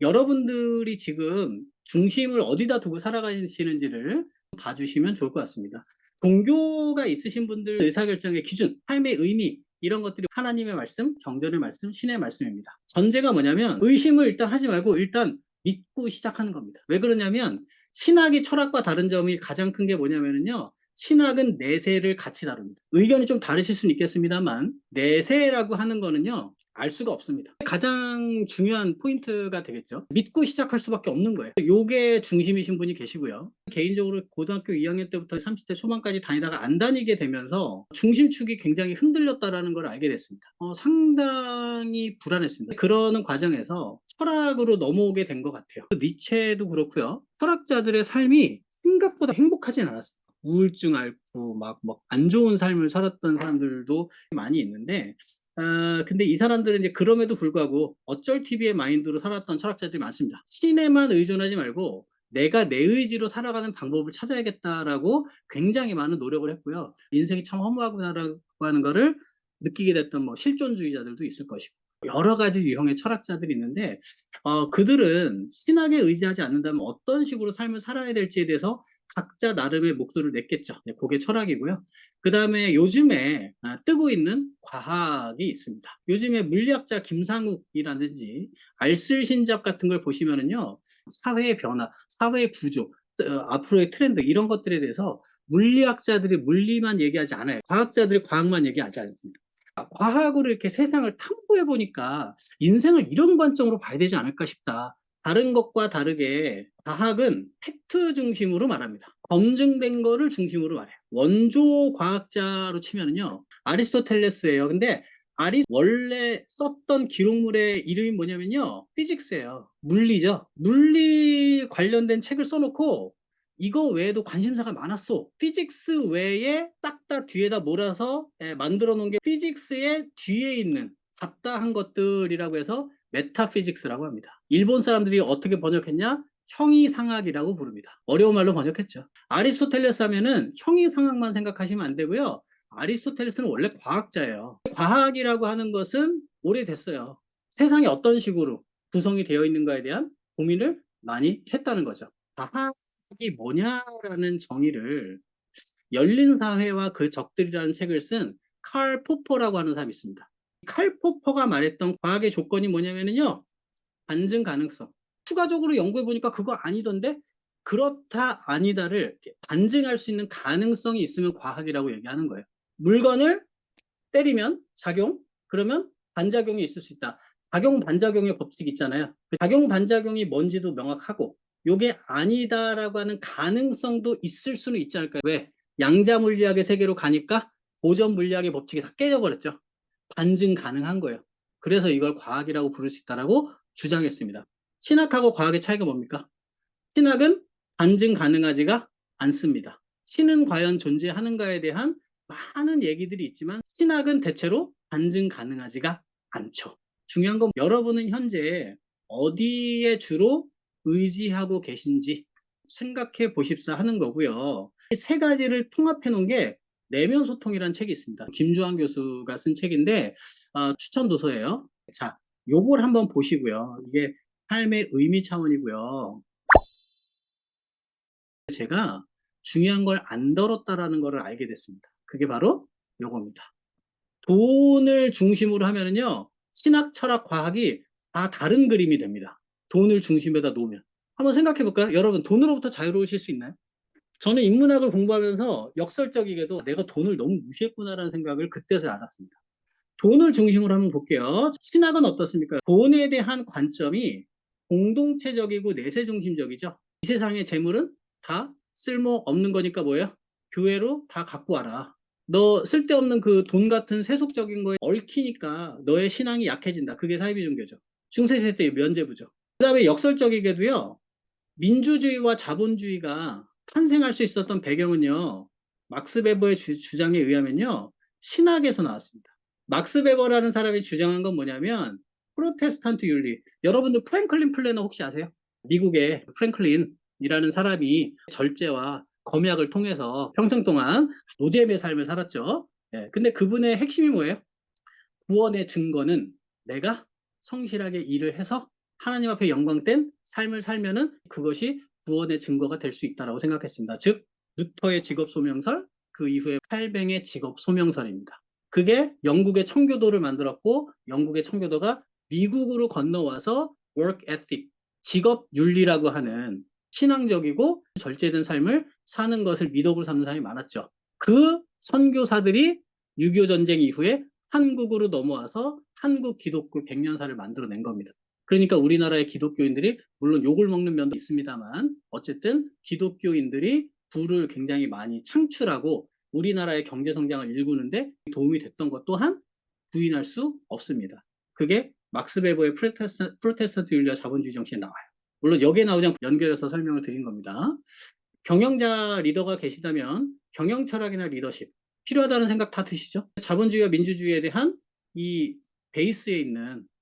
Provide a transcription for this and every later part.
여러분들이 지금 중심을 어디다 두고 살아가시는지를 봐주시면 좋을 것 같습니다. 종교가 있으신 분들 의사결정의 기준, 삶의 의미 이런 것들이 하나님의 말씀, 경전의 말씀, 신의 말씀입니다. 전제가 뭐냐면 의심을 일단 하지 말고 일단 믿고 시작하는 겁니다. 왜 그러냐면 신학이 철학과 다른 점이 가장 큰 게 뭐냐면요. 신학은 내세를 같이 다룹니다. 의견이 좀 다르실 수는 있겠습니다만 내세라고 하는 거는요. 알 수가 없습니다. 가장 중요한 포인트가 되겠죠. 믿고 시작할 수밖에 없는 거예요. 요게 중심이신 분이 계시고요. 개인적으로 고등학교 2학년 때부터 30대 초반까지 다니다가 안 다니게 되면서 중심축이 굉장히 흔들렸다라는 걸 알게 됐습니다. 어, 상당히 불안했습니다. 그러는 과정에서 철학으로 넘어오게 된 것 같아요. 니체도 그렇고요. 철학자들의 삶이 생각보다 행복하진 않았어요. 우울증 앓고 막안 좋은 삶을 살았던 사람들도 많이 있는데 아, 근데 이 사람들은 이제 그럼에도 불구하고 어쩔 TV의 마인드로 살았던 철학자들이 많습니다. 신에만 의존하지 말고 내가 내 의지로 살아가는 방법을 찾아야겠다라고 굉장히 많은 노력을 했고요. 인생이 참 허무하구나라고 하는 거를 느끼게 됐던 뭐 실존주의자들도 있을 것이고 여러 가지 유형의 철학자들이 있는데 어, 그들은 신학에 의지하지 않는다면 어떤 식으로 삶을 살아야 될지에 대해서 각자 나름의 목소리를 냈겠죠. 네, 그게 철학이고요. 그 다음에 요즘에 아, 뜨고 있는 과학이 있습니다. 요즘에 물리학자 김상욱이라든지 알쓸신잡 같은 걸 보시면은요, 사회의 변화, 사회의 구조, 어, 앞으로의 트렌드 이런 것들에 대해서 물리학자들이 물리만 얘기하지 않아요. 과학자들이 과학만 얘기하지 않습니다. 과학으로 이렇게 세상을 탐구해 보니까 인생을 이런 관점으로 봐야 되지 않을까 싶다. 다른 것과 다르게 과학은 팩트 중심으로 말합니다. 검증된 거를 중심으로 말해요. 원조 과학자로 치면은요, 아리스토텔레스예요. 근데 아리 원래 썼던 기록물의 이름이 뭐냐면요, 피직스예요. 물리죠. 물리 관련된 책을 써놓고 이거 외에도 관심사가 많았어. 피직스 외에 딱딱 뒤에다 몰아서 예, 만들어 놓은 게 피직스의 뒤에 있는 잡다한 것들이라고 해서 메타피직스라고 합니다. 일본 사람들이 어떻게 번역했냐? 형이상학이라고 부릅니다. 어려운 말로 번역했죠. 아리스토텔레스 하면은 형이상학만 생각하시면 안 되고요. 아리스토텔레스는 원래 과학자예요. 과학이라고 하는 것은 오래됐어요. 세상이 어떤 식으로 구성이 되어 있는가에 대한 고민을 많이 했다는 거죠. 과학이 뭐냐라는 정의를 열린 사회와 그 적들이라는 책을 쓴 칼 포퍼라고 하는 사람이 있습니다. 칼 포퍼가 말했던 과학의 조건이 뭐냐면요. 반증 가능성. 추가적으로 연구해 보니까 그거 아니던데 그렇다 아니다를 반증할 수 있는 가능성이 있으면 과학이라고 얘기하는 거예요. 물건을 때리면 작용 그러면 반작용이 있을 수 있다. 작용 반작용의 법칙 있잖아요. 그 작용 반작용이 뭔지도 명확하고 요게 아니다라고 하는 가능성도 있을 수는 있지 않을까요? 왜? 양자 물리학의 세계로 가니까 고전 물리학의 법칙이 다 깨져버렸죠. 반증 가능한 거예요. 그래서 이걸 과학이라고 부를 수 있다라고 주장했습니다. 신학하고 과학의 차이가 뭡니까? 신학은 반증 가능하지가 않습니다. 신은 과연 존재하는가에 대한 많은 얘기들이 있지만 신학은 대체로 반증 가능하지가 않죠. 중요한 건 여러분은 현재 어디에 주로 의지하고 계신지 생각해 보십사 하는 거고요. 이세 가지를 통합해 놓은 게 내면 소통이라는 책이 있습니다. 김주환 교수가 쓴 책인데 어, 추천 도서예요. 자, 요걸 한번 보시고요. 이게 삶의 의미 차원이고요. 제가 중요한 걸 안 다뤘다라는 것을 알게 됐습니다. 그게 바로 요겁니다. 돈을 중심으로 하면은요, 신학, 철학, 과학이 다 다른 그림이 됩니다. 돈을 중심에다 놓으면. 한번 생각해 볼까요? 여러분, 돈으로부터 자유로우실 수 있나요? 저는 인문학을 공부하면서 역설적이게도 내가 돈을 너무 무시했구나라는 생각을 그때서 알았습니다. 돈을 중심으로 한번 볼게요. 신학은 어떻습니까? 돈에 대한 관점이 공동체적이고 내세 중심적이죠. 이 세상의 재물은 다 쓸모 없는 거니까 뭐예요? 교회로 다 갖고 와라. 너 쓸데없는 그 돈 같은 세속적인 거에 얽히니까 너의 신앙이 약해진다. 그게 사이비 종교죠. 중세시대 때 면제부죠. 그 다음에 역설적이게도요. 민주주의와 자본주의가 탄생할 수 있었던 배경은요. 막스 베버의 주, 주장에 의하면요. 신학에서 나왔습니다. 막스 베버라는 사람이 주장한 건 뭐냐면 프로테스탄트 윤리. 여러분들 프랭클린 플래너 혹시 아세요? 미국의 프랭클린이라는 사람이 절제와 검약을 통해서 평생 동안 노잼의 삶을 살았죠. 예, 근데 그분의 핵심이 뭐예요? 구원의 증거는 내가 성실하게 일을 해서 하나님 앞에 영광된 삶을 살면은 그것이 구원의 증거가 될 수 있다라고 생각했습니다. 즉 루터의 직업 소명설 그 이후에 칼뱅의 직업 소명설입니다. 그게 영국의 청교도를 만들었고 영국의 청교도가 미국으로 건너와서 work ethic 직업 윤리라고 하는 신앙적이고 절제된 삶을 사는 것을 미덕으로 삼는 사람이 많았죠. 그 선교사들이 6.25 전쟁 이후에 한국으로 넘어와서 한국 기독교 100년사를 만들어낸 겁니다. 그러니까 우리나라의 기독교인들이 물론 욕을 먹는 면도 있습니다만 어쨌든 기독교인들이 부를 굉장히 많이 창출하고 우리나라의 경제 성장을 일구는데 도움이 됐던 것 또한 부인할 수 없습니다. 그게 막스 베버의 프로테스탄, 프로테스탄트 윤리와 자본주의 정신에 나와요. 물론 여기에 나오지 않고 연결해서 설명을 드린 겁니다. 경영자 리더가 계시다면 경영 철학이나 리더십 필요하다는 생각 다 드시죠? 자본주의와 민주주의에 대한 이 베이스에 있는 예,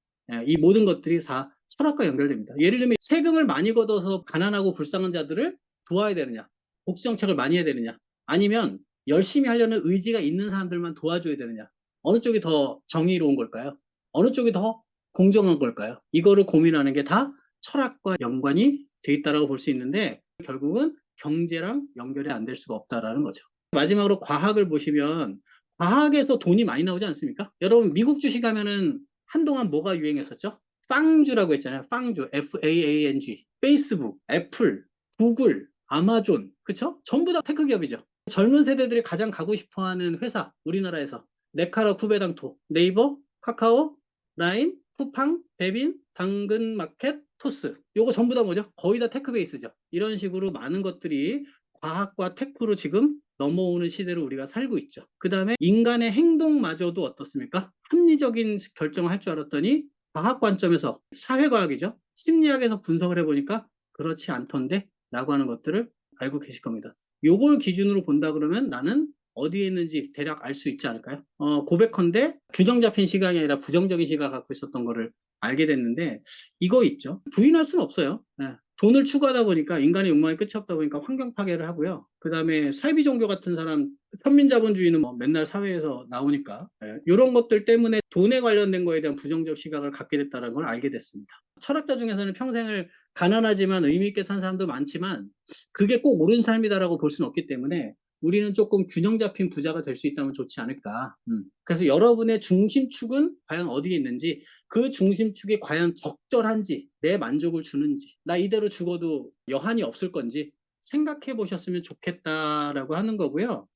이 모든 것들이 다 철학과 연결됩니다. 예를 들면 세금을 많이 걷어서 가난하고 불쌍한 자들을 도와야 되느냐, 복지 정책을 많이 해야 되느냐, 아니면 열심히 하려는 의지가 있는 사람들만 도와줘야 되느냐, 어느 쪽이 더 정의로운 걸까요? 어느 쪽이 더 공정한 걸까요? 이거를 고민하는 게 다 철학과 연관이 돼 있다라고 볼 수 있는데 결국은 경제랑 연결이 안 될 수가 없다라는 거죠. 마지막으로 과학을 보시면 과학에서 돈이 많이 나오지 않습니까? 여러분 미국 주식 가면은 한동안 뭐가 유행했었죠? 빵주라고 했잖아요. 빵주, F-A-A-N-G. 페이스북, 애플, 구글, 아마존, 그쵸? 전부 다 테크 기업이죠. 젊은 세대들이 가장 가고 싶어하는 회사, 우리나라에서 네카라, 쿠베당토, 네이버, 카카오, 라인, 쿠팡, 베빈, 당근마켓, 토스. 요거 전부 다 뭐죠? 거의 다 테크 베이스죠. 이런 식으로 많은 것들이 과학과 테크로 지금 넘어오는 시대를 우리가 살고 있죠. 그 다음에 인간의 행동마저도 어떻습니까? 합리적인 결정을 할 줄 알았더니 과학 관점에서 사회과학이죠. 심리학에서 분석을 해보니까 그렇지 않던데 라고 하는 것들을 알고 계실 겁니다. 요걸 기준으로 본다 그러면 나는 어디에 있는지 대략 알 수 있지 않을까요? 어, 고백컨대 규정 잡힌 시각이 아니라 부정적인 시각을 갖고 있었던 거를 알게 됐는데 이거 있죠. 부인할 수는 없어요. 예. 돈을 추구하다 보니까 인간의 욕망이 끝이 없다 보니까 환경 파괴를 하고요. 그 다음에 사이비 종교 같은 사람, 편민자본주의는 뭐 맨날 사회에서 나오니까 예, 이런 것들 때문에 돈에 관련된 거에 대한 부정적 시각을 갖게 됐다는 걸 알게 됐습니다. 철학자 중에서는 평생을 가난하지만 의미 있게 산 사람도 많지만 그게 꼭 옳은 삶이다라고 볼 수는 없기 때문에 우리는 조금 균형 잡힌 부자가 될 수 있다면 좋지 않을까. 음. 그래서 여러분의 중심축은 과연 어디에 있는지, 그 중심축이 과연 적절한지, 내 만족을 주는지, 나 이대로 죽어도 여한이 없을 건지 생각해 보셨으면 좋겠다라고 하는 거고요.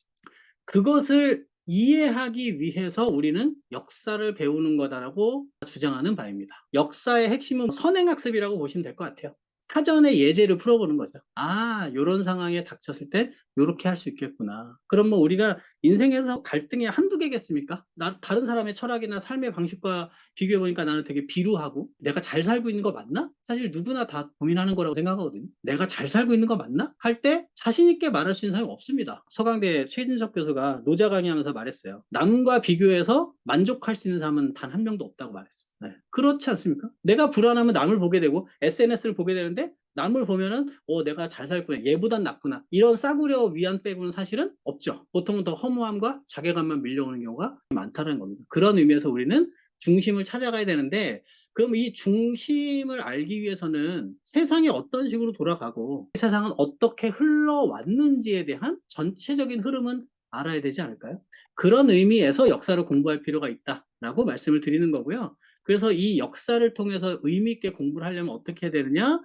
그것을 이해하기 위해서 우리는 역사를 배우는 거다라고 주장하는 바입니다. 역사의 핵심은 선행학습이라고 보시면 될 것 같아요. 사전에 예제를 풀어보는 거죠. 아, 요런 상황에 닥쳤을 때 요렇게 할 수 있겠구나. 그럼 뭐 우리가 인생에서 갈등이 한두 개겠습니까? 나, 다른 사람의 철학이나 삶의 방식과 비교해 보니까 나는 되게 비루하고 내가 잘 살고 있는 거 맞나? 사실 누구나 다 고민하는 거라고 생각하거든요. 내가 잘 살고 있는 거 맞나? 할 때 자신 있게 말할 수 있는 사람이 없습니다. 서강대 최진석 교수가 노자 강의하면서 말했어요. 남과 비교해서 만족할 수 있는 사람은 단 한 명도 없다고 말했어요. 네. 그렇지 않습니까? 내가 불안하면 남을 보게 되고 SNS를 보게 되는데 남을 보면은 어 내가 잘 살구나 얘보단 낫구나 이런 싸구려 위안 빼고는 사실은 없죠 보통은 더 허무함과 자괴감만 밀려오는 경우가 많다는 겁니다 그런 의미에서 우리는 중심을 찾아가야 되는데 그럼 이 중심을 알기 위해서는 세상이 어떤 식으로 돌아가고 세상은 어떻게 흘러왔는지에 대한 전체적인 흐름은 알아야 되지 않을까요? 그런 의미에서 역사를 공부할 필요가 있다라고 말씀을 드리는 거고요. 그래서 이 역사를 통해서 의미 있게 공부를 하려면 어떻게 해야 되느냐?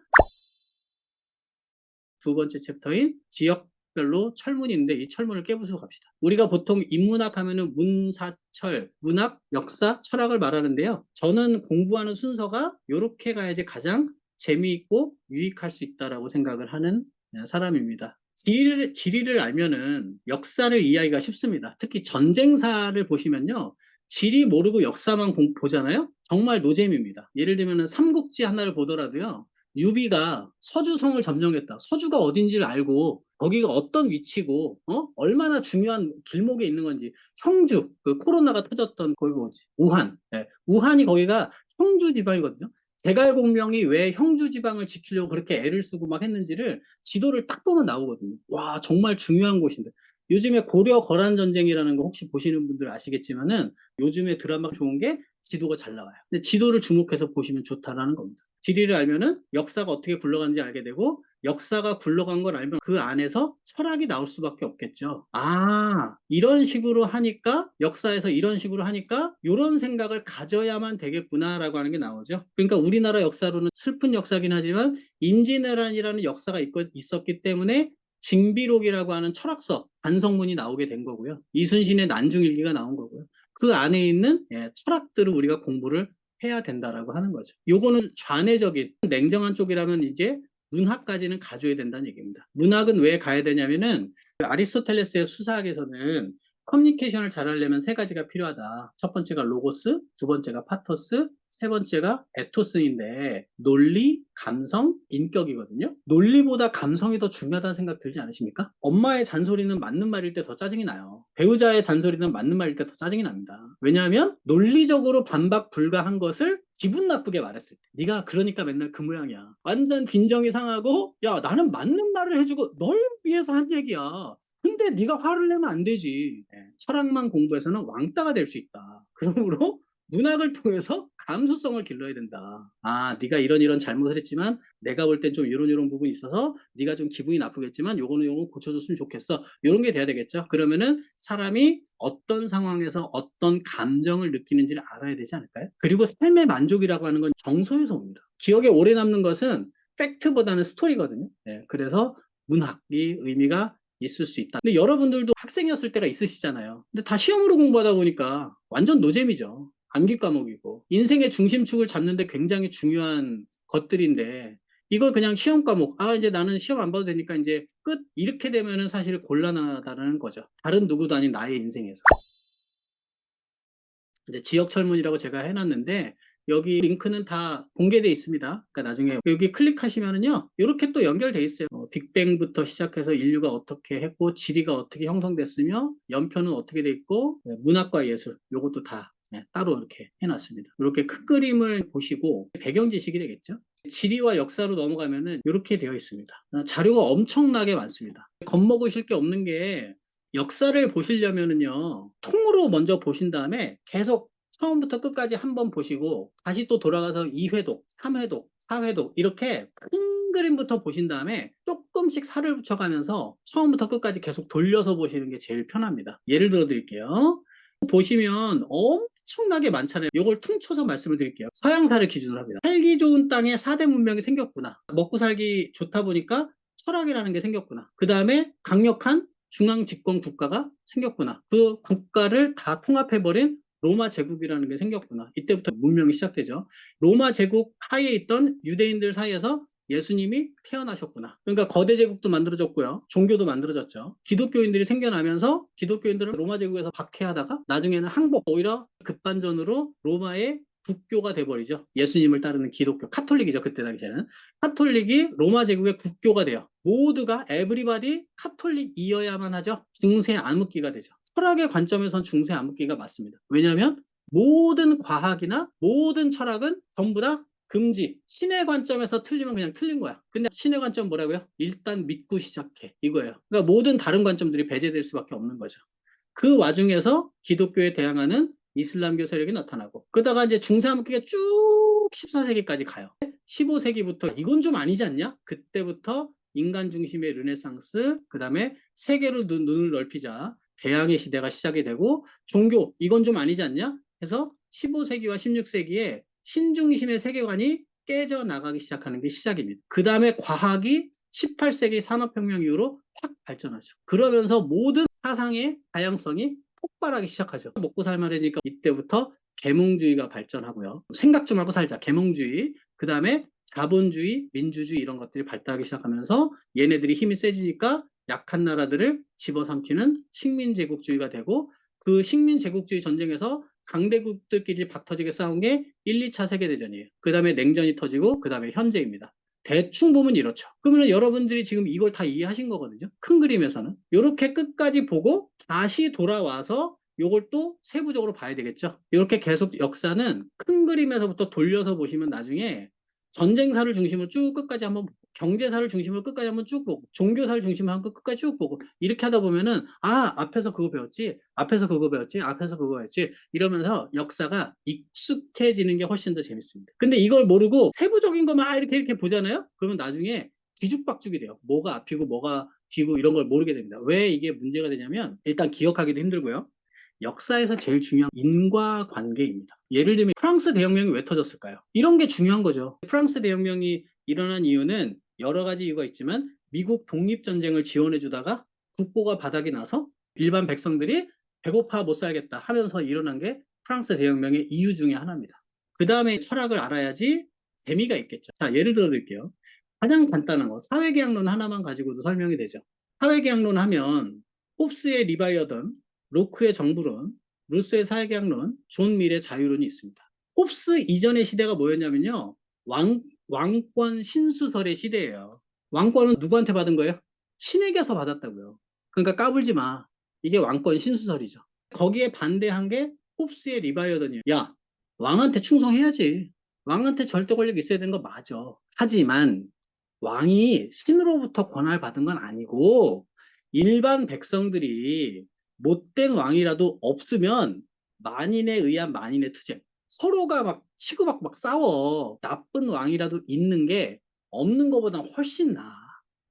두 번째 챕터인 지역별로 철문인데 이 철문을 깨부수고 갑시다. 우리가 보통 인문학 하면은 문사철, 문학, 역사, 철학을 말하는데요. 저는 공부하는 순서가 이렇게 가야지 가장 재미있고 유익할 수 있다라고 생각을 하는 사람입니다. 지리를, 지리를 알면은 역사를 이해하기가 쉽습니다. 특히 전쟁사를 보시면요. 지리 모르고 역사만 공, 보잖아요. 정말 노잼입니다. 예를 들면 삼국지 하나를 보더라도요. 유비가 서주성을 점령했다. 서주가 어딘지를 알고 거기가 어떤 위치고 어? 얼마나 중요한 길목에 있는 건지 형주 그 코로나가 터졌던 거기 뭐지 우한 네. 우한이 거기가 형주 지방이거든요. 제갈공명이 왜 형주 지방을 지키려고 그렇게 애를 쓰고 막 했는지를 지도를 딱 보면 나오거든요. 와 정말 중요한 곳인데 요즘에 고려 거란 전쟁이라는 거 혹시 보시는 분들 아시겠지만은 요즘에 드라마가 좋은 게 지도가 잘 나와요. 근데 지도를 주목해서 보시면 좋다라는 겁니다. 지리를 알면은 역사가 어떻게 굴러가는지 알게 되고 역사가 굴러간 걸 알면 그 안에서 철학이 나올 수밖에 없겠죠. 아, 이런 식으로 하니까 역사에서 이런 식으로 하니까 이런 생각을 가져야만 되겠구나라고 하는 게 나오죠. 그러니까 우리나라 역사로는 슬픈 역사긴 하지만 임진왜란이라는 역사가 있- 있었기 때문에 징비록이라고 하는 철학서 반성문이 나오게 된 거고요. 이순신의 난중일기가 나온 거고요. 그 안에 있는 예, 철학들을 우리가 공부를 해야 된다라고 하는 거죠. 요거는 좌뇌적인 냉정한 쪽이라면 이제 문학까지는 가져야 된다는 얘기입니다. 문학은 왜 가야 되냐면은 아리스토텔레스의 수사학에서는 커뮤니케이션을 잘 하려면 세 가지가 필요하다. 첫 번째가 로고스, 두 번째가 파토스, 세 번째가 에토스인데 논리, 감성, 인격이거든요. 논리보다 감성이 더 중요하다는 생각 들지 않으십니까? 엄마의 잔소리는 맞는 말일 때 더 짜증이 나요. 배우자의 잔소리는 맞는 말일 때 더 짜증이 납니다. 왜냐하면 논리적으로 반박 불가한 것을 기분 나쁘게 말했을 때 네가 그러니까 맨날 그 모양이야. 완전 빈정이 상하고 야 나는 맞는 말을 해주고 널 위해서 한 얘기야. 근데 네가 화를 내면 안 되지. 예, 철학만 공부해서는 왕따가 될 수 있다. 그러므로 문학을 통해서 감수성을 길러야 된다. 아, 네가 이런 이런 잘못을 했지만 내가 볼 땐 좀 이런 이런 부분이 있어서 네가 좀 기분이 나쁘겠지만 요거는 요거 고쳐줬으면 좋겠어. 이런 게 돼야 되겠죠. 그러면은 사람이 어떤 상황에서 어떤 감정을 느끼는지를 알아야 되지 않을까요? 그리고 삶의 만족이라고 하는 건 정서에서 옵니다. 기억에 오래 남는 것은 팩트보다는 스토리거든요. 네, 그래서 문학이 의미가 있을 수 있다. 근데 여러분들도 학생이었을 때가 있으시잖아요. 근데 다 시험으로 공부하다 보니까 완전 노잼이죠. 암기 과목이고 인생의 중심축을 잡는데 굉장히 중요한 것들인데 이걸 그냥 시험 과목 아 이제 나는 시험 안 봐도 되니까 이제 끝 이렇게 되면은 사실 곤란하다는 거죠 다른 누구도 아닌 나의 인생에서 이제 지역 철문이라고 제가 해놨는데 여기 링크는 다 공개되어 있습니다. 그러니까 나중에 여기 클릭하시면은요, 이렇게 또 연결돼 있어요. 어, 빅뱅부터 시작해서 인류가 어떻게 했고, 지리가 어떻게 형성됐으며, 연표는 어떻게 돼 있고, 네, 문학과 예술, 요것도 다 네, 따로 이렇게 해놨습니다. 이렇게 큰 그림을 보시고 배경 지식이 되겠죠. 지리와 역사로 넘어가면은 이렇게 되어 있습니다. 어, 자료가 엄청나게 많습니다. 겁먹으실 게 없는 게 역사를 보시려면은요, 통으로 먼저 보신 다음에 계속 처음부터 끝까지 한 번 보시고 다시 또 돌아가서 2회독, 3회독, 4회독 이렇게 큰 그림부터 보신 다음에 조금씩 살을 붙여가면서 처음부터 끝까지 계속 돌려서 보시는 게 제일 편합니다. 예를 들어 드릴게요. 보시면 엄 청나게 많잖아요. 이걸 퉁쳐서 말씀을 드릴게요. 서양사를 기준으로 합니다. 살기 좋은 땅에 4대 문명이 생겼구나. 먹고 살기 좋다 보니까 철학이라는 게 생겼구나. 그 다음에 강력한 중앙 집권 국가가 생겼구나. 그 국가를 다 통합해버린 로마 제국이라는 게 생겼구나. 이때부터 문명이 시작되죠. 로마 제국 하에 있던 유대인들 사이에서 예수님이 태어나셨구나. 그러니까 거대 제국도 만들어졌고요. 종교도 만들어졌죠. 기독교인들이 생겨나면서 기독교인들은 로마 제국에서 박해하다가 나중에는 항복, 오히려 급반전으로 로마의 국교가 돼버리죠. 예수님을 따르는 기독교, 카톨릭이죠. 그때 당시에는. 카톨릭이 로마 제국의 국교가 돼요. 모두가 에브리바디 카톨릭이어야만 하죠. 중세 암흑기가 되죠. 철학의 관점에선 중세 암흑기가 맞습니다. 왜냐하면 모든 과학이나 모든 철학은 전부 다 금지. 신의 관점에서 틀리면 그냥 틀린 거야. 근데 신의 관점 뭐라고요? 일단 믿고 시작해. 이거예요. 그러니까 모든 다른 관점들이 배제될 수밖에 없는 거죠. 그 와중에서 기독교에 대항하는 이슬람교 세력이 나타나고 그러다가 이제 중세암흑기가 쭉 14세기까지 가요. 15세기부터 이건 좀 아니지 않냐? 그때부터 인간 중심의 르네상스, 그 다음에 세계로 눈, 눈을 넓히자 대항의 시대가 시작이 되고 종교 이건 좀 아니지 않냐? 해서 15세기와 16세기에 신중심의 세계관이 깨져 나가기 시작하는 게 시작입니다. 그 다음에 과학이 18세기 산업혁명 이후로 확 발전하죠. 그러면서 모든 사상의 다양성이 폭발하기 시작하죠. 먹고 살만해지니까 이때부터 계몽주의가 발전하고요. 생각 좀 하고 살자. 계몽주의. 그 다음에 자본주의, 민주주의 이런 것들이 발달하기 시작하면서 얘네들이 힘이 세지니까 약한 나라들을 집어삼키는 식민제국주의가 되고 그 식민제국주의 전쟁에서 강대국들끼리 박터지게 싸운 게 1, 2차 세계대전이에요. 그 다음에 냉전이 터지고 그 다음에 현재입니다. 대충 보면 이렇죠. 그러면 여러분들이 지금 이걸 다 이해하신 거거든요. 큰 그림에서는. 이렇게 끝까지 보고 다시 돌아와서 요걸 또 세부적으로 봐야 되겠죠. 이렇게 계속 역사는 큰 그림에서부터 돌려서 보시면 나중에 전쟁사를 중심으로 쭉 끝까지 한번 경제사를 중심으로 끝까지 한번 쭉 보고 종교사를 중심으로 한번 끝까지 쭉 보고 이렇게 하다 보면은 아 앞에서 그거 배웠지 앞에서 그거 배웠지 앞에서 그거 배웠지 이러면서 역사가 익숙해지는 게 훨씬 더 재밌습니다. 근데 이걸 모르고 세부적인 것만 이렇게 이렇게 보잖아요. 그러면 나중에 뒤죽박죽이 돼요. 뭐가 앞이고 뭐가 뒤고 이런 걸 모르게 됩니다. 왜 이게 문제가 되냐면 일단 기억하기도 힘들고요. 역사에서 제일 중요한 인과관계입니다. 예를 들면 프랑스 대혁명이 왜 터졌을까요? 이런 게 중요한 거죠. 프랑스 대혁명이 일어난 이유는 여러 가지 이유가 있지만 미국 독립전쟁을 지원해 주다가 국보가 바닥이 나서 일반 백성들이 배고파 못 살겠다 하면서 일어난 게 프랑스 대혁명의 이유 중에 하나입니다. 그 다음에 철학을 알아야지 재미가 있겠죠. 자, 예를 들어 드릴게요. 가장 간단한 거, 사회계약론 하나만 가지고도 설명이 되죠. 사회계약론 하면 홉스의 리바이어던, 로크의 정부론, 루스의 사회계약론, 존 밀의 자유론이 있습니다. 홉스 이전의 시대가 뭐였냐면요. 왕, 왕권 신수설의 시대예요. 왕권은 누구한테 받은 거예요? 신에게서 받았다고요. 그러니까 까불지 마. 이게 왕권 신수설이죠. 거기에 반대한 게 홉스의 리바이어던이에요. 야, 왕한테 충성해야지. 왕한테 절대 권력 있어야 되는 거 맞아. 하지만 왕이 신으로부터 권한을 받은 건 아니고 일반 백성들이 못된 왕이라도 없으면 만인에 의한 만인의 투쟁. 서로가 막 치고받고 막 싸워. 나쁜 왕이라도 있는 게 없는 것보다 훨씬 나아.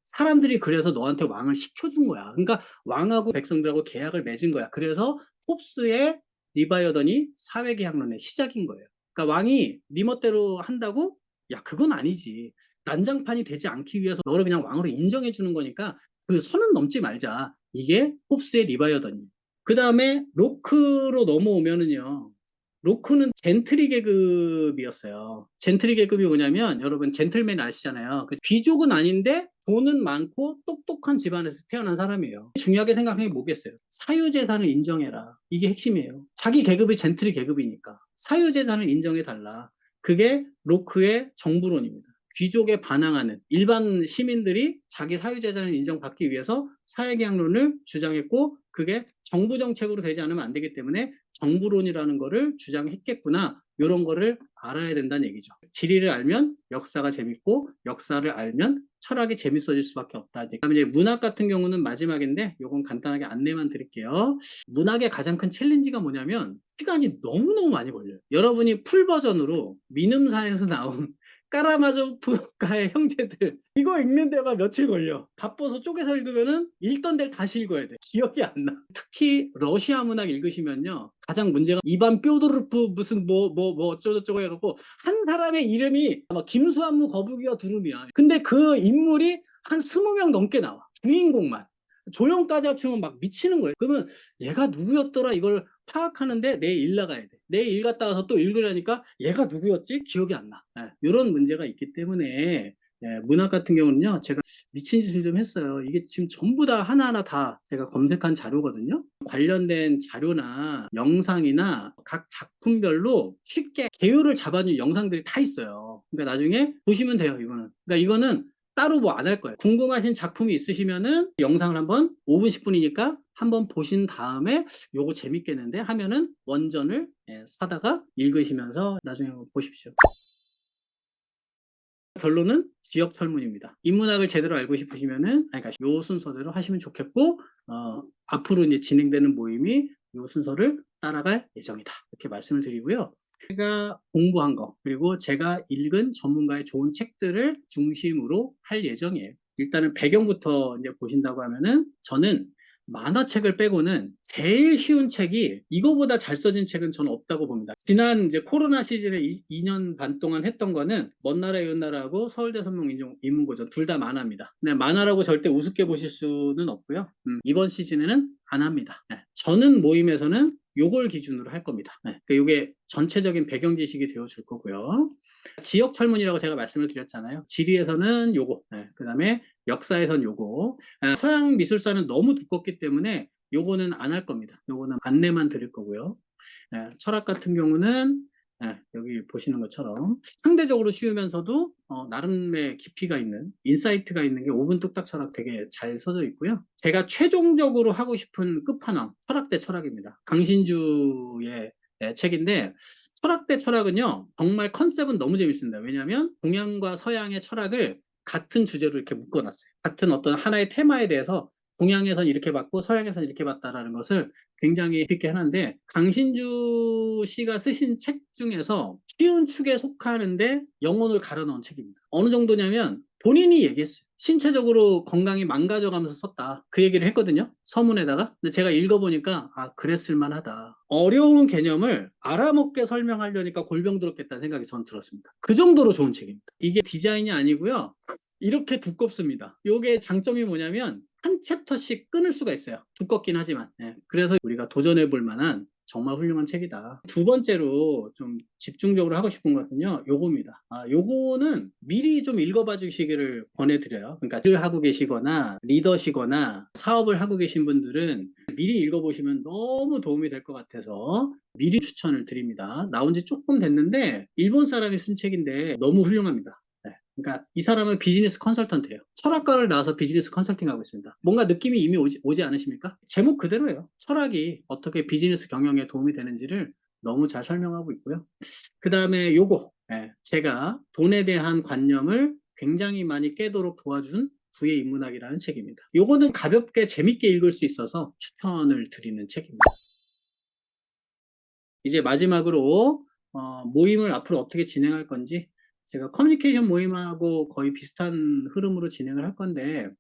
사람들이 그래서 너한테 왕을 시켜준 거야. 그러니까 왕하고 백성들하고 계약을 맺은 거야. 그래서 홉스의 리바이어던이 사회계약론의 시작인 거예요. 그러니까 왕이 네 멋대로 한다고? 야, 그건 아니지. 난장판이 되지 않기 위해서 너를 그냥 왕으로 인정해 주는 거니까 그 선은 넘지 말자. 이게 홉스의 리바이어던이에요. 그 다음에 로크로 넘어오면은요. 로크는 젠트리 계급이었어요. 젠트리 계급이 뭐냐면 여러분 젠틀맨 아시잖아요. 그 귀족은 아닌데 돈은 많고 똑똑한 집안에서 태어난 사람이에요. 중요하게 생각하는 게 뭐겠어요? 사유재산을 인정해라. 이게 핵심이에요. 자기 계급이 젠트리 계급이니까 사유재산을 인정해 달라. 그게 로크의 정부론입니다. 귀족에 반항하는 일반 시민들이 자기 사유재산을 인정받기 위해서 사회계약론을 주장했고 그게 정부 정책으로 되지 않으면 안 되기 때문에 정부론이라는 거를 주장했겠구나 이런 거를 알아야 된다는 얘기죠. 지리를 알면 역사가 재밌고 역사를 알면 철학이 재밌어질 수밖에 없다. 그다음에 이제 문학 같은 경우는 마지막인데 요건 간단하게 안내만 드릴게요. 문학의 가장 큰 챌린지가 뭐냐면 시간이 너무너무 많이 걸려요. 여러분이 풀 버전으로 민음사에서 나온 까라마조프가의 형제들. 이거 읽는 데가 며칠 걸려. 바빠서 쪼개서 읽으면은 읽던 데를 다시 읽어야 돼. 기억이 안나. 특히 러시아 문학 읽으시면요. 가장 문제가 이반 뾰도르프 무슨 뭐 뭐 뭐 어쩌고저쩌고 해갖고 한 사람의 이름이 아마 김수한무 거북이와 두루미야. 근데 그 인물이 한 스무 명 넘게 나와. 주인공만. 조형까지 합치면 막 미치는 거예요. 그러면 얘가 누구였더라? 이걸 파악하는데 내 일 나가야 돼. 내 일 갔다 와서 또 읽으려니까 얘가 누구였지? 기억이 안 나. 예, 이런 문제가 있기 때문에 예, 문학 같은 경우는요, 제가 미친 짓을 좀 했어요. 이게 지금 전부 다 하나하나 다 제가 검색한 자료거든요. 관련된 자료나 영상이나 각 작품별로 쉽게 계율을 잡아준 영상들이 다 있어요. 그러니까 나중에 보시면 돼요, 이거는. 그러니까 이거는 따로 뭐 안 할 거예요. 궁금하신 작품이 있으시면은 영상을 한번 5분, 10분이니까 한번 보신 다음에 요거 재밌겠는데 하면은 원전을 예, 사다가 읽으시면서 나중에 보십시오. 결론은 지역 철문입니다. 인문학을 제대로 알고 싶으시면은 그러니까 요 순서대로 하시면 좋겠고 어, 앞으로 이제 진행되는 모임이 요 순서를 따라갈 예정이다. 이렇게 말씀을 드리고요. 제가 공부한 거 그리고 제가 읽은 전문가의 좋은 책들을 중심으로 할 예정이에요. 일단은 배경부터 이제 보신다고 하면은 저는 만화책을 빼고는 제일 쉬운 책이 이거보다 잘 써진 책은 저는 없다고 봅니다. 지난 이제 코로나 시즌에 2, 년반 동안 했던 거는 먼 나라 이웃 나라하고 서울대 선명 인용 인문고전 둘 다 만화입니다. 근데 만화라고 절대 우습게 보실 수는 없고요. 음, 이번 시즌에는 안 합니다. 네. 저는 모임에서는 요걸 기준으로 할 겁니다. 네. 그러니까 전체적인 배경 지식이 되어 줄 거고요. 지역 철문이라고 제가 말씀을 드렸잖아요. 지리에서는 요거, 네. 그 다음에 역사에선 요거. 아, 서양 미술사는 너무 두껍기 때문에 요거는 안 할 겁니다. 요거는 안내만 드릴 거고요. 네. 철학 같은 경우는 네, 여기 보시는 것처럼 상대적으로 쉬우면서도 어, 나름의 깊이가 있는 인사이트가 있는 게 5분 뚝딱 철학 되게 잘 써져 있고요. 제가 최종적으로 하고 싶은 끝판왕 철학 대 철학입니다. 강신주의 네, 책인데 철학 대 철학은요 정말 컨셉은 너무 재밌습니다. 왜냐하면 동양과 서양의 철학을 같은 주제로 이렇게 묶어놨어요. 같은 어떤 하나의 테마에 대해서 동양에선 이렇게 봤고 서양에선 이렇게 봤다라는 것을 굉장히 깊게 하는데 강신주 씨가 쓰신 책 중에서 쉬운 축에 속하는데 영혼을 갈아 넣은 책입니다. 어느 정도냐면 본인이 얘기했어요. 신체적으로 건강이 망가져가면서 썼다. 그 얘기를 했거든요. 서문에다가. 근데 제가 읽어보니까 아 그랬을 만 하다. 어려운 개념을 알아먹게 설명하려니까 골병 들었겠다는 생각이 전 들었습니다. 그 정도로 좋은 책입니다. 이게 디자인이 아니고요. 이렇게 두껍습니다. 요게 장점이 뭐냐면 한 챕터씩 끊을 수가 있어요. 두껍긴 하지만. 예, 그래서 우리가 도전해 볼 만한 정말 훌륭한 책이다. 두 번째로 좀 집중적으로 하고 싶은 것은요, 요겁니다. 아, 요거는 미리 좀 읽어봐 주시기를 권해드려요. 그러니까 일 하고 계시거나 리더시거나 사업을 하고 계신 분들은 미리 읽어보시면 너무 도움이 될 것 같아서 미리 추천을 드립니다. 나온 지 조금 됐는데 일본 사람이 쓴 책인데 너무 훌륭합니다. 네. 그러니까 이 사람은 비즈니스 컨설턴트예요. 철학과를 나와서 비즈니스 컨설팅하고 있습니다. 뭔가 느낌이 이미 오지, 오지 않으십니까? 제목 그대로예요. 철학이 어떻게 비즈니스 경영에 도움이 되는지를 너무 잘 설명하고 있고요. 그 다음에 요거 예, 제가 돈에 대한 관념을 굉장히 많이 깨도록 도와준 부의 인문학이라는 책입니다. 요거는 가볍게 재밌게 읽을 수 있어서 추천을 드리는 책입니다. 이제 마지막으로 어, 모임을 앞으로 어떻게 진행할 건지 제가 커뮤니케이션 모임하고 거의 비슷한 흐름으로 진행을 할 건데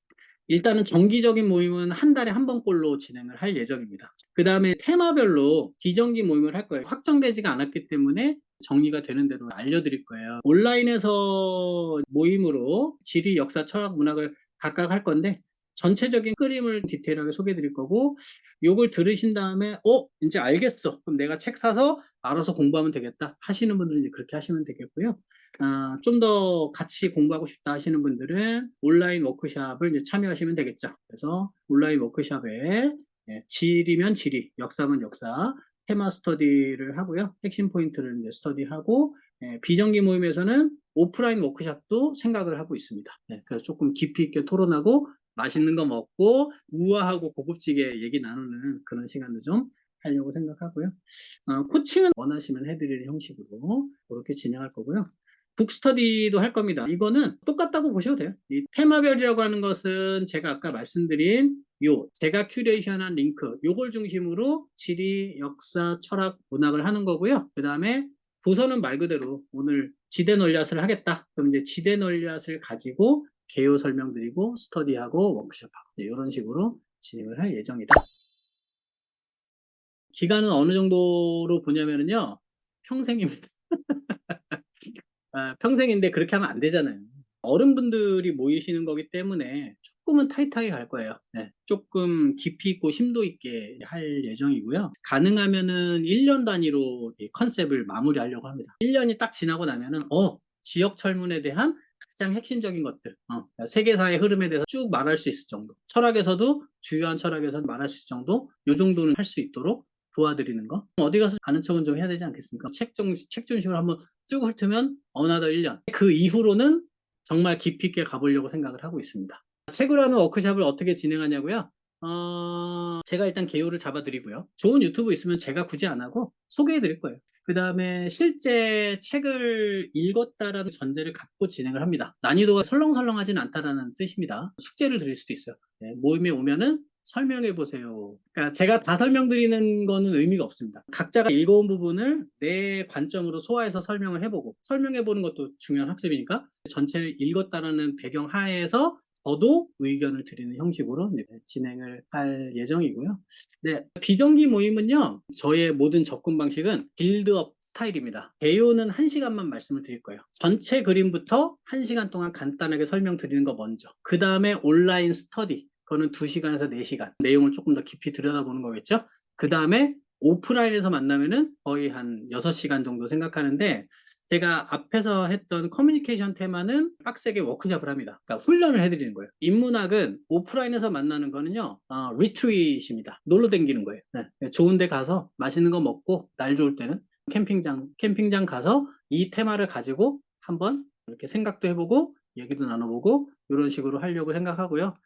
일단은 정기적인 모임은 한 달에 한 번꼴로 진행을 할 예정입니다. 그 다음에 테마별로 기정기 모임을 할 거예요. 확정되지가 않았기 때문에 정리가 되는 대로 알려드릴 거예요. 온라인에서 모임으로 지리, 역사, 철학, 문학을 각각 할 건데 전체적인 그림을 디테일하게 소개해 드릴 거고 요걸 들으신 다음에 어? 이제 알겠어. 그럼 내가 책 사서 알아서 공부하면 되겠다. 하시는 분들은 이제 그렇게 하시면 되겠고요. 아, 좀 더 같이 공부하고 싶다 하시는 분들은 온라인 워크샵을 참여하시면 되겠죠. 그래서 온라인 워크샵에 예, 지리면 지리 역사면 역사 테마 스터디를 하고요. 핵심 포인트를 이제 스터디하고 예, 비정기 모임에서는 오프라인 워크샵도 생각을 하고 있습니다. 네, 그래서 조금 깊이 있게 토론하고 맛있는 거 먹고 우아하고 고급지게 얘기 나누는 그런 시간도 좀 하려고 생각하고요. 어, 코칭은 원하시면 해드릴 형식으로 그렇게 진행할 거고요. 북스터디도 할 겁니다. 이거는 똑같다고 보셔도 돼요. 이 테마별이라고 하는 것은 제가 아까 말씀드린 요 제가 큐레이션한 링크 요걸 중심으로 지리, 역사, 철학, 문학을 하는 거고요. 그 다음에 도서는 말 그대로 오늘 지대 널리앗을 하겠다. 그럼 이제 지대 널리앗을 가지고 개요 설명드리고 스터디하고 워크숍하고 이런 식으로 진행을 할 예정이다. 기간은 어느 정도로 보냐면요. 평생입니다. 아, 평생인데 그렇게 하면 안 되잖아요. 어른분들이 모이시는 거기 때문에 조금은 타이트하게 갈 거예요. 네, 조금 깊이 있고 심도 있게 할 예정이고요. 가능하면은 1년 단위로 이 컨셉을 마무리하려고 합니다. 1년이 딱 지나고 나면은 어 지역 철문에 대한 가장 핵심적인 것들, 어, 세계사의 흐름에 대해서 쭉 말할 수 있을 정도. 철학에서도 주요한 철학에서 말할 수 있을 정도, 요 정도는 할 수 있도록 도와드리는 거. 어디 가서 아는 척은 좀 해야 되지 않겠습니까? 책 중, 책 중심으로 한번 쭉 훑으면 어나더 1년. 그 이후로는 정말 깊이 있게 가보려고 생각을 하고 있습니다. 책으로 하는 워크샵을 어떻게 진행하냐고요? 어, 제가 일단 개요를 잡아드리고요. 좋은 유튜브 있으면 제가 굳이 안 하고 소개해드릴 거예요. 그 다음에 실제 책을 읽었다라는 전제를 갖고 진행을 합니다. 난이도가 설렁설렁하진 않다라는 뜻입니다. 숙제를 드릴 수도 있어요. 네, 모임에 오면은 설명해 보세요. 그러니까 제가 다 설명드리는 거는 의미가 없습니다. 각자가 읽어온 부분을 내 관점으로 소화해서 설명을 해보고 설명해 보는 것도 중요한 학습이니까 전체를 읽었다라는 배경 하에서 저도 의견을 드리는 형식으로 진행을 할 예정이고요. 네, 비정기 모임은요, 저의 모든 접근 방식은 빌드업 스타일입니다. 개요는 1시간만 말씀을 드릴 거예요. 전체 그림부터 1시간 동안 간단하게 설명드리는 거 먼저. 그 다음에 온라인 스터디. 그거는 2시간에서 4시간. 내용을 조금 더 깊이 들여다보는 거겠죠? 그 다음에 오프라인에서 만나면은 거의 한 6시간 정도 생각하는데, 제가 앞에서 했던 커뮤니케이션 테마는 빡세게 워크샵을 합니다. 그러니까 훈련을 해드리는 거예요. 인문학은 오프라인에서 만나는 거는요, 어, 리트윗입니다. 놀러 댕기는 거예요. 네. 좋은 데 가서 맛있는 거 먹고 날 좋을 때는 캠핑장, 캠핑장 가서 이 테마를 가지고 한번 이렇게 생각도 해보고 얘기도 나눠보고 이런 식으로 하려고 생각하고요.